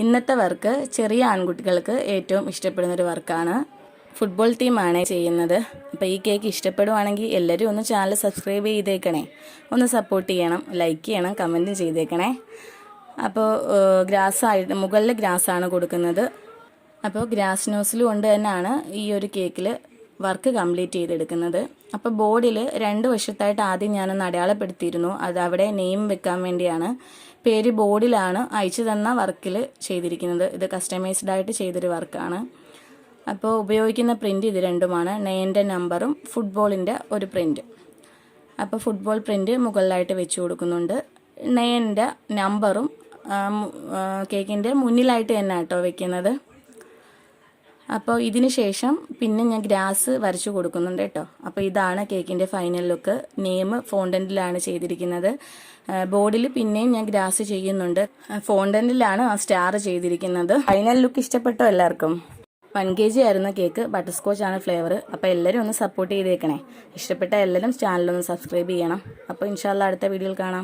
ഇന്നത്തെ വർക്ക് ചെറിയ ആൺകുട്ടികൾക്ക് ഏറ്റവും ഇഷ്ടപ്പെടുന്ന ഒരു വർക്കാണ്. ഫുട്ബോൾ ടീമാണ് ചെയ്യുന്നത്. അപ്പോൾ ഈ കേക്ക് ഇഷ്ടപ്പെടുവാണെങ്കിൽ എല്ലാവരും ഒന്ന് ചാനൽ സബ്സ്ക്രൈബ് ചെയ്തേക്കണേ. ഒന്ന് സപ്പോർട്ട് ചെയ്യണം ലൈക്ക് ചെയ്യണം കമന്റും ചെയ്തേക്കണേ. അപ്പോൾ ഗ്രാസ് മുകളിലെ മുകളിൽ ഗ്രാസ് ആണ് കൊടുക്കുന്നത്. അപ്പോൾ ഗ്രാസ് നോസിൽ കൊണ്ട് തന്നെയാണ് ഈ ഒരു കേക്കിൽ വർക്ക് കംപ്ലീറ്റ് ചെയ്തെടുക്കുന്നത്. അപ്പോൾ ബോർഡിൽ രണ്ട് വശത്തായിട്ട് ആദ്യം ഞാനൊന്ന് അടയാളപ്പെടുത്തിയിരുന്നു. അത് അവിടെ നെയിം വെക്കാൻ വേണ്ടിയാണ്. പേര് ബോർഡിലാണ് അയച്ചു തന്ന വർക്കിൽ ചെയ്തിരിക്കുന്നത്. ഇത് കസ്റ്റമൈസ്ഡ് ആയിട്ട് ചെയ്തൊരു വർക്കാണ്. അപ്പോൾ ഉപയോഗിക്കുന്ന പ്രിന്റ് ഇത് രണ്ടുമാണ്. നെയിന്റെ നമ്പറും ഫുട്ബോളിന്റെ ഒരു പ്രിന്റ് അപ്പോൾ ഫുട്ബോൾ പ്രിന്റ് മുകളിലായിട്ട് വെച്ച് കൊടുക്കുന്നുണ്ട്. നെയിന്റെ നമ്പറും കേക്കിന്റെ മുന്നിലായിട്ട് തന്നെ കേട്ടോ വെക്കുന്നത്. അപ്പോൾ ഇതിന് ശേഷം പിന്നെ ഞാൻ ഗ്രാസ് വരച്ചു കൊടുക്കുന്നുണ്ട് കേട്ടോ. അപ്പോൾ ഇതാണ് കേക്കിന്റെ ഫൈനൽ ലുക്ക് നെയിം ഫോണ്ടന്റിലാണ് ചെയ്തിരിക്കുന്നത്. ബോർഡിൽ പിന്നെയും ഞാൻ ഗ്രാസ് ചെയ്യുന്നുണ്ട്. ഫോണ്ടന്റിലാണ് ആ സ്റ്റാർ ചെയ്തിരിക്കുന്നത്. ഫൈനൽ ലുക്ക് ഇഷ്ടപ്പെട്ടോ എല്ലാവർക്കും? വൺ കെ ജി ആയിരുന്ന കേക്ക് ബട്ടർ സ്കോച്ച് ആണ് ഫ്ലേവർ. അപ്പോൾ എല്ലാവരും ഒന്ന് സപ്പോർട്ട് ചെയ്തേക്കണേ. ഇഷ്ടപ്പെട്ട എല്ലാവരും ചാനലൊന്ന് സബ്സ്ക്രൈബ് ചെയ്യണം. അപ്പോൾ ഇൻഷാല്ല അടുത്ത വീഡിയോയിൽ കാണാം.